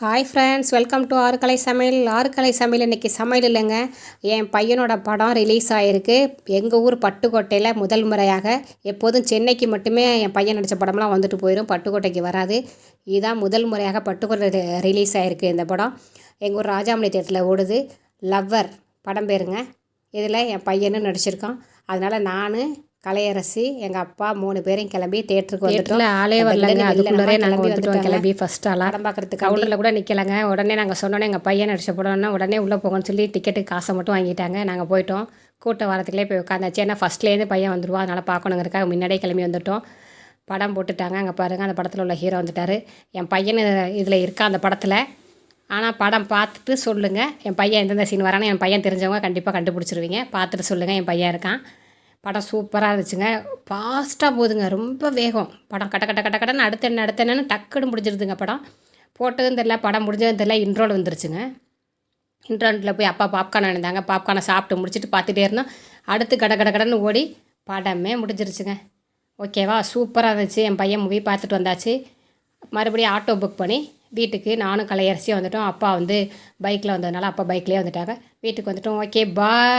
Hi friends welcome to ஆறுக்கலை சமையல். ஆறுக்கலை சமையல் இன்றைக்கி சமையல் இல்லைங்க. என் பையனோட படம் ரிலீஸ் ஆகிருக்கு எங்கள் ஊர் பட்டுக்கோட்டையில் முதல் முறையாக. எப்போதும் சென்னைக்கு மட்டுமே என் பையன் நடித்த படம்லாம் வந்துட்டு போயிடும் பட்டுக்கோட்டைக்கு வராது. இதுதான் முதல் முறையாக பட்டுக்கோட்டை ரிலீஸ் ஆகிருக்கு இந்த படம். எங்கள் ஊர் ராஜாமணி தேட்டரில் ஓடுது. லவ்வர் படம் பேருங்க. இதில் என் பையனும் நடிச்சிருக்கான். அதனால் நான் கலையரசி எங்கள் அப்பா மூணு பேரும் கிளம்பி தேட்டருக்கு வந்துட்டோம். ஆளே வரலங்க. அதுக்குள்ளே நாங்கள் வந்துட்டோம் கிளம்பி ஃபஸ்ட் ஆளாக படம் பார்க்குறதுக்கு கவுண்டரில் கூட நிற்கலங்க உடனே நாங்கள் சொன்னோன்னே எங்கள் பையன் நடிச்ச படம்னா உடனே உள்ளே போங்கன்னு சொல்லி டிக்கெட்டுக்கு காசை மட்டும் வாங்கிட்டாங்க. நாங்கள் போயிட்டோம். கூட்டம் வரத்துக்குள்ளே போய் உட்காந்தாச்சு. ஏன்னா ஃபஸ்ட்லேருந்து பையன் வந்துடுவான் அதனால் பார்க்கணுங்கிறக்காக முன்னாடியே கிளம்பி வந்துட்டோம். படம் போட்டுட்டாங்க. அங்கே பாருங்கள் அந்த படத்தில் உள்ள ஹீரோ வந்துட்டார். என் பையன் இதில் இருக்கா அந்த படத்தில். ஆனால் படம் பார்த்துட்டு சொல்லுங்கள் என் பையன் எந்தெந்த சீன் வரானு என் பையன் தெரிஞ்சவங்க கண்டிப்பாக கண்டுபிடிச்சிருவீங்க. பார்த்துட்டு சொல்லுங்கள் என் பையன் இருக்கான். படம் சூப்பராக இருந்துச்சுங்க. ஃபாஸ்ட்டாக போகுதுங்க ரொம்ப வேகம். படம் கட்ட கட்ட கட்ட கடன்னு அடுத்த என்ன அடுத்த என்னன்னு டக்குன்னு முடிஞ்சிருதுங்க படம். போட்டதும் தெரில படம் முடிஞ்சதும் தெரில இன்ட்ரோல் வந்துருச்சுங்க. இன்ட்ரோலில் போய் அப்பா பாப்கார்ன் அணிந்தாங்க பாப்கார்னை சாப்பிட்டு முடிச்சுட்டு பார்த்துட்டே இருந்தோம். அடுத்து கட கட கடன்னு ஓடி படமே முடிஞ்சிருச்சுங்க. ஓகேவா சூப்பராக இருந்துச்சு. என் பையன் மூவி பார்த்துட்டு வந்தாச்சு. மறுபடியும் ஆட்டோ புக் பண்ணி வீட்டுக்கு நானும் கலையரசியும் வந்துட்டோம். அப்பா வந்து பைக்கில் வந்ததுனால அப்பா பைக்லேயே வந்துட்டாங்க. வீட்டுக்கு வந்துட்டோம். Okay bye